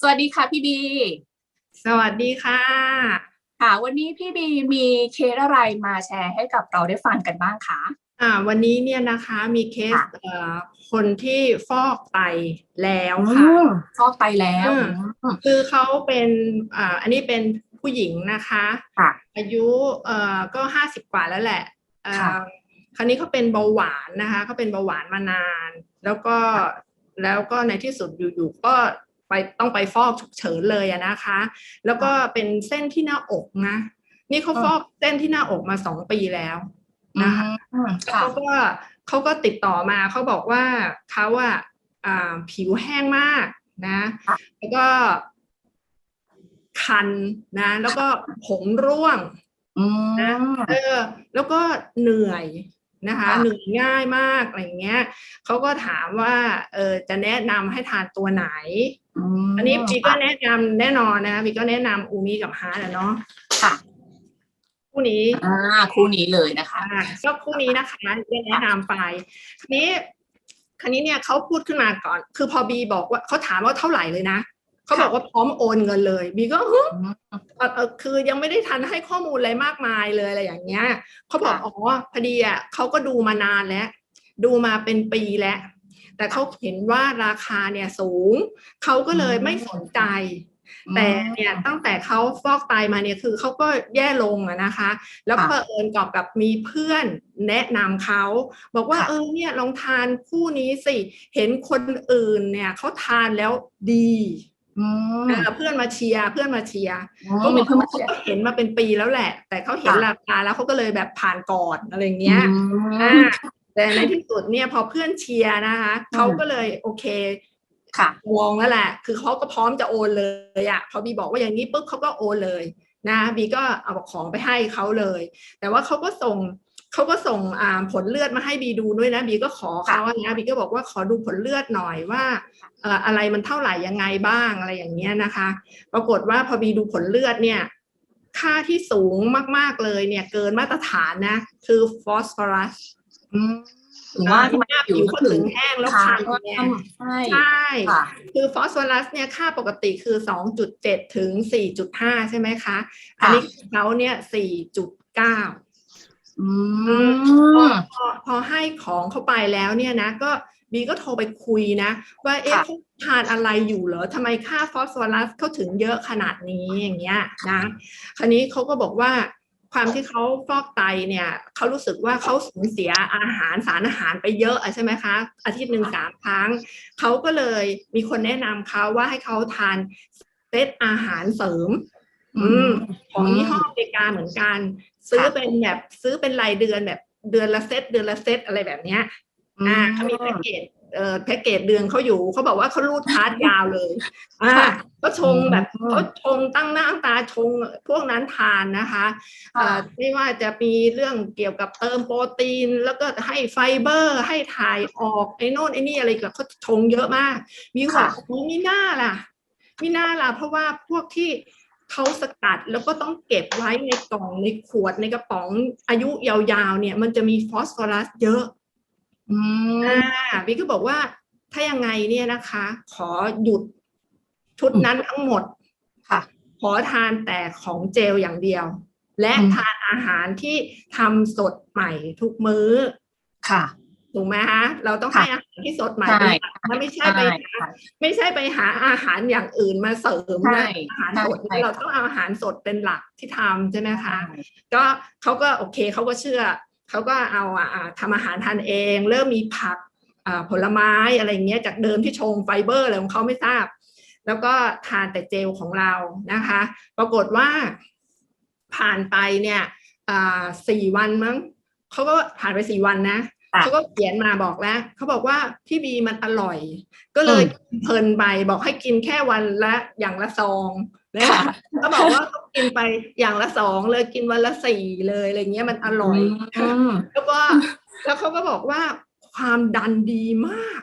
สวัสดีค่ะพี่บี สวัสดีค่ะ ค่ะ วันนี้พี่บีมีเคสอะไรมาแชร์ให้กับเราได้ฟังกันบ้างคะอ่าวันนี้เนี่ยนะคะมีเคสค่ะเอ่อคนที่ฟอกไตแล้วค่ะอืมฟอกไตแล้วอืมอืมคือเขาเป็นอ่าอันนี้เป็นผู้หญิงนะคะค่ะอายุเอ่อก็ห้าสิบกว่าแล้วแหละเอ่อค่ะคราวนี้เขาเป็นเบาหวานนะคะเขาเป็นเบาหวานมานาน แล้วก็แล้วก็ในที่สุดอยู่ๆก็ ไปต้องไปฟอกฉุกเฉินเลยอะนะคะ แล้วก็เป็นเส้นที่หน้าอกนะ นี่เขาฟอกเส้นที่หน้าอกมาสองปีแล้วนะคะอืมค่ะเขาก็เขาก็ติดต่อมาเขาบอกว่าเขาอะอ่าผิวแห้งมากนะค่ะแล้วก็คันนะ แล้วก็ผมร่วงอืมเออแล้วก็เหนื่อยนะคะค่ะเหนื่อยง่ายมากอะไรอย่างเงี้ยเขาก็ถามว่าเออจะแนะนำให้ทานตัวไหนม อันนี้บีก็แนะนำแน่นอนนะคะบีก็แนะนำอูมิกับฮาร์ดอะเนาะค่ะคู่นี้อ่าคู่นี้เลยนะคะอ่าก็คู่นี้นะคะได้แนะนำไปทีนี้คันนี้เนี่ยเขาพูดขึ้นมาก่อน คือพอบีบอกว่าเขาถามว่าเท่าไหร่เลยนะเขาบอกว่าพร้อมโอนเงินเลยบีก็ฮึอืมเอ่อเอ่อคือยังไม่ได้ทันให้ข้อมูลอะไรมากมายเลยอะไรอย่างเงี้ยเขาบอกค่ะอ๋อพอดีอะเขาก็ดูมานานแล้ว ดูมาเป็นปีแล้ว แต่เขาเห็นว่าราคาเนี่ยสูง เขาก็เลยไม่สนใจ แต่เนี่ยตั้งแต่เขาฟอกไตมาเนี่ยคือเขาก็แย่ลงอะนะคะ แล้วก็เอิญกอบกับมีเพื่อนแนะนำเขาบอกว่าค่ะเออเนี่ยลองทานคู่นี้สิ เห็นคนอื่นเนี่ยเขาทานแล้วดีอืมเออเพื่อนมาเชียร์เพื่อนมาเชียร์อืมเขาบมีอกเพิ่มเขามาเชียร์ก็เห็นมาเป็นปีแล้วแหละ แต่เขาเห็นค่ะราคาแล้วเขาก็เลยแบบผ่านก่อนอะไรอย่างเงี้ยอือ่าม แต่ในที่สุดเนี่ยพอเพื่อนเชียร์นะคะเขาก็เลยโอเคค่ะวงแล้วแหละ คือเขาก็พร้อมจะโอนเลยอะพอบีบอกว่าอย่างนี้ปุ๊บเขาก็โอนเลยนะบีก็เอาของไปให้เขาเลย แต่ว่าเขาก็ส่งเขาก็ส่งอ่าผลเลือดมาให้บีดูด้วยนะบีก็ขอเขาอะนะบีก็บอกว่าขอดูผลเลือดหน่อยว่าเอ่ออะไรมันเท่าไหร่ยังไงบ้างอะไรอย่างเงี้ยนะคะ ปรากฏว่าพอบีดูผลเลือดเนี่ยค่าที่สูงมากๆเลยเนี่ยเกินมาตรฐานนะ คือฟอสฟอรัส อืมถึงว่าที่มันหน้าผิวเขาถึงแห้งแล้วคันเนี่ยใช่ใช่ค่ะคือฟอสฟอรัสเนี่ยค่าปกติคือ 2.7 ถึง 4.5 ใช่ไหมคะ อันนี้เขาเนี่ย 4.9 อืมพอพอให้ของเข้าไปแล้วเนี่ยนะ ก็บีก็โทรไปคุยนะ ว่าเอ๊ะค่ะเขาทานอะไรอยู่เหรอทำไมค่าฟอสฟอรัสเขาถึงเยอะขนาดนี้อย่างเงี้ยนะ คราวนี้เขาก็บอกว่า ความที่เขาฟอกไตเนี่ยเขารู้สึกว่าเขาสูญเสียอาหารสารอาหารไปเยอะอะใช่ไหมคะอาทิตย์หนึ่งสามครั้งเขาก็เลยมีคนแนะนำเขาว่าให้เขาทานเซตอาหารเสริมอืมของยี่ห้ออเมริกาเหมือนกัน ซื้อเป็นแบบซื้อเป็นรายเดือนแบบเดือนละเซตเดือนละเซตอะไรแบบเนี้ยอ่าเขามีแพ็กเกจเอ่อ แพ็กเกจเดือนเขาอยู่เขาบอกว่าเขารูดคาร์ดยาวเลยอ่าค่ะก็ชงแบบอืมเขาชงตั้งหน้าตั้งตาชงพวกนั้นทานนะคะเอ่อไม่ว่าจะมีเรื่องเกี่ยวกับเติมโปรตีน แล้วก็ให้ไฟเบอร์ ให้ถ่ายออกไอ้โน่นไอ้นี่อะไรกับเขาชงเยอะมาก มีบอค่ะกโอ้มีหน้าล่ะมีหน้าล่ะ เพราะว่าพวกที่เขาสกัดแล้วก็ต้องเก็บไว้ในกล่องในขวดในกระป๋องอายุยาวๆเนี่ย มันจะมีฟอสฟอรัสเยอะ อืมอ่าบิ๊กก็บอกว่าถ้ายังไงเนี่ยนะคะ ขอหยุดชุดนั้นทั้งหมดค่ะ ขอทานแต่ของเจลอย่างเดียว และอืมทานอาหารที่ทำสดใหม่ทุกมื้อค่ะถูกไหมคะเราต้องค่ะให้อาหารที่สดใหม่ใช่เป็นหลักนะไม่ใช่ไปหาค่ะไม่ใช่ไปหาอาหารอย่างอื่นมาเสริมใช่นะอาหารใช่สดใช่เราต้องเอาอาหารสดเป็นหลักที่ทำใช่ไหมคะก็เขาก็โอเคเขาก็เชื่อ เขาก็เอาทำอาหารทานเอง เริ่มมีผักผลไม้อะไรเงี้ยจากเดิมที่ชงไฟเบอร์อะไรของเขาไม่ทราบ แล้วก็ทานแต่เจลของเรานะคะ ปรากฏว่าผ่านไปเนี่ยสี่วันมั้งเขาก็ผ่านไปสี่วันนะ เขาก็เขียนมาบอกแล้วเขาบอกว่าพี่บีมันอร่อย ก็เลยเพลินไปบอกให้กินแค่วันละอย่างละซองนะคะค่ะเขาบอกว่าเขากินไปอย่างละสองเลยกินวันละสี่เลยอะไรเงี้ยมันอร่อยอืมแล้วก็แล้วเขาก็บอกว่าความดันดีมาก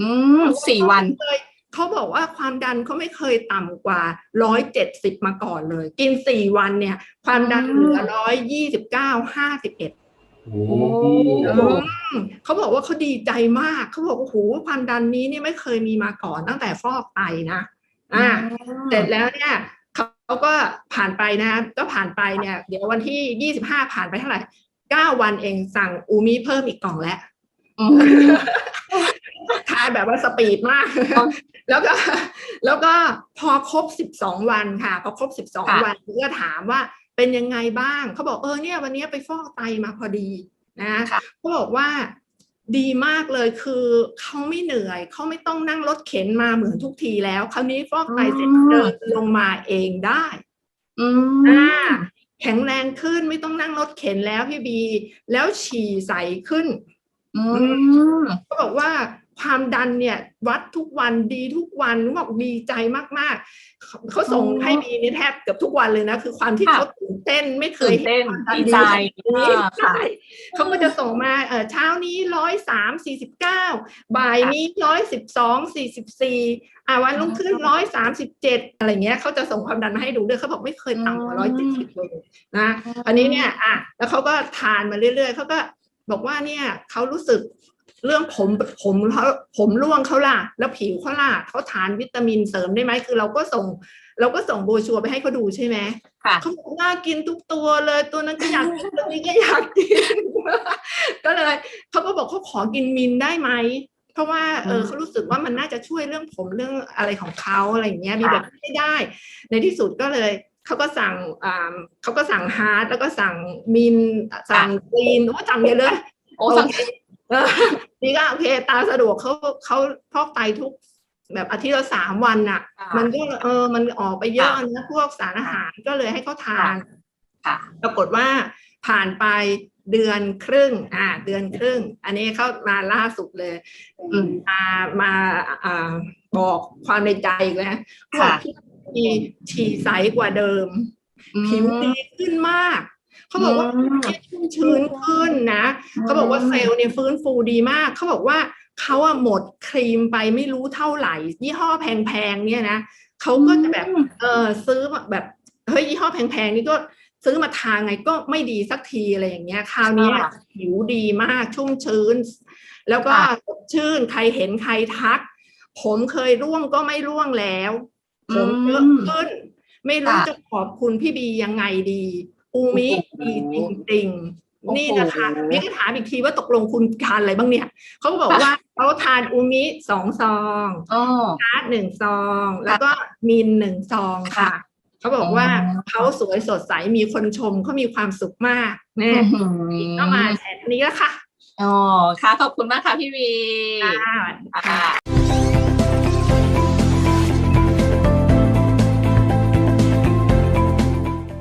อืมสี่วันเคยเขาบอกว่าความดันเขาไม่เคยต่ำกว่าร้อยเจ็ดสิบมาก่อนเลย กินสี่วันเนี่ย ความดันเหลือร้อยยี่สิบเก้าห้าสิบเอ็ด โอ้โอ้เขาบอกว่าเขาดีใจมาก เขาบอกว่าโอ้โหความดันนี้เนี่ยไม่เคยมีมาก่อนตั้งแต่ฟอกไตนะ อ่าอืมเสร็จแล้วเนี่ยเขาก็ผ่านไปนะ ก็ผ่านไปเนี่ย เดี๋ยววันที่ยี่สิบห้าผ่านไปเท่าไหร่เก้าวันเองสั่งอูมิเพิ่มอีกกล่องแล้วอืมทานแบบว่าสปีดมากครับแล้วก็ แล้วก็พอครบสิบสองวันค่ะ พอครบสิบสองค่ะวันก็ถามว่า เป็นยังไงบ้าง เขาบอกเออเนี่ยวันนี้ไปฟอกไตมาพอดีนะค่ะเขาบอกว่าดีมากเลยคือเขาไม่เหนื่อยเขาไม่ต้องนั่งรถเข็นมาเหมือนทุกทีแล้ว คราวนี้ฟอกไตเสร็จอืมเดินลงมาเองได้อือ่ามแข็งแรงขึ้นไม่ต้องนั่งรถเข็นแล้วพี่บี แล้วฉี่ใสขึ้นอืมเขาบอกว่า ความดันเนี่ยวัดทุกวันดีทุกวันบอกดีใจมากๆเขาเขาส่งอ๋อให้บีนี่แทบเกือบทุกวันเลยนะ คือความที่ค่ะเขาตื่นเต้นไม่เคตื่ยนเต้นความดันดีใจขนาดนี้อ่าค่ะใช่เขาก็จะส่งมาเออเช้านี้ร้อยสามสี่สิบเก้าบ่ายนี้ร้อยสิบสองสี่สิบสี่อ่าวันรุ่งขึ้นร้อยสามสิบเจ็ดอะไรเงี้ยเขาจะส่งความดันมาให้ดูด้วยเขาบอกไม่เคยต่ำกว่าร้อยเจ็ดสิบเลยนะอันนี้เนี่ยอะแล้วเขาก็ทานมาเรื่อยๆเขาก็บอกว่าเนี่ยเขารู้สึก เรื่องผมผมเขาผมร่วงเขาล่ะ แล้วผิวเขาล่ะเขาทานวิตามินเสริมได้ไหมคือเราก็ส่ง เราก็ส่งโบรชัวร์ไปให้เขาดูใช่ไหมค่ะเขาบอกน่ากินทุกตัวเลยตัวนั้นก็อยากกินตัวนี้ก็อยากกิน ก็เลยเขาก็บอกเขาขอกินมินได้ไหมเพราะว่าเอออืมเขารู้สึกว่ามันน่าจะช่วยเรื่องผมเรื่องอะไรของเขาอะไรอย่างเงี้ยมีค่ะแบบไม่ได้ ในที่สุดก็เลยเขาก็สั่งอ่าเขาก็สั่งฮาร์ดแล้วก็สั่งมินสั่งกรีนว่าจำเยอะเลยโอ้สังเกตเออ นี่ก็โอเค ตามสะดวกเขาเขาพอกไตทุก แบบอาทิตย์ละสามวันน่ะ ค่ะมันก็เออมันออกไปเยอะค่ะนะพวกสารอาหารก็เลยให้เขาทานค่ะปรากฏว่าผ่านไปเดือนครึ่ง อ่า เดือนครึ่ง อันนี้เขามาล่าสุดเลย อืมมามาอ่าบอกความในใจอีกแล้วค่ะ บอกพี่ฉี่ใสกว่าเดิม ผิวดีขึ้นมาก เขาบอกว่าอืมชุ่มชื้นขึ้นนะ เขาบอกว่าเซลล์เนี่ยฟื้นฟูดีมาก เขาบอกว่าเขาอะหมดครีมไปไม่รู้เท่าไหร่ ยี่ห้อแพงๆเนี่ยนะเขาก็จะแบบเออซื้อมาแบบเฮ้ยยี่ห้อแพงๆนี่ก็ซื้อมาทาไงก็ไม่ดีสักทีอะไรอย่างเงี้ย คราวเนี้ยค่ะผิวดีมากชุ่มชื้น แล้วก็ค่ะสดชื่นใครเห็นใครทัก ผมเคยร่วงก็ไม่ร่วงแล้ว ผมเยอะขึ้น ไม่รู้ค่ะจะขอบคุณพี่บียังไงดี อูมิโอ้โหดีจริงโอ้โหๆนี่นะคะนี่ก็ถามอีกทีว่าตกลงคุณทานอะไรบ้างเนี่ยเขาก็บอกว่าเขาทานอูมิสองซองอ๋อชาร์จหนึ่งซอง แล้วก็มินหนึ่งซองค่ะเขาบอกว่าอ๋อเขาสวยสดใสมีคนชมเขามีความสุขมากเนี่ยอื้อหือก็มาแชร์นี้แล้วค่ะอ๋อค่ะ ขอบคุณมากค่ะพี่วีค่ะค่ะ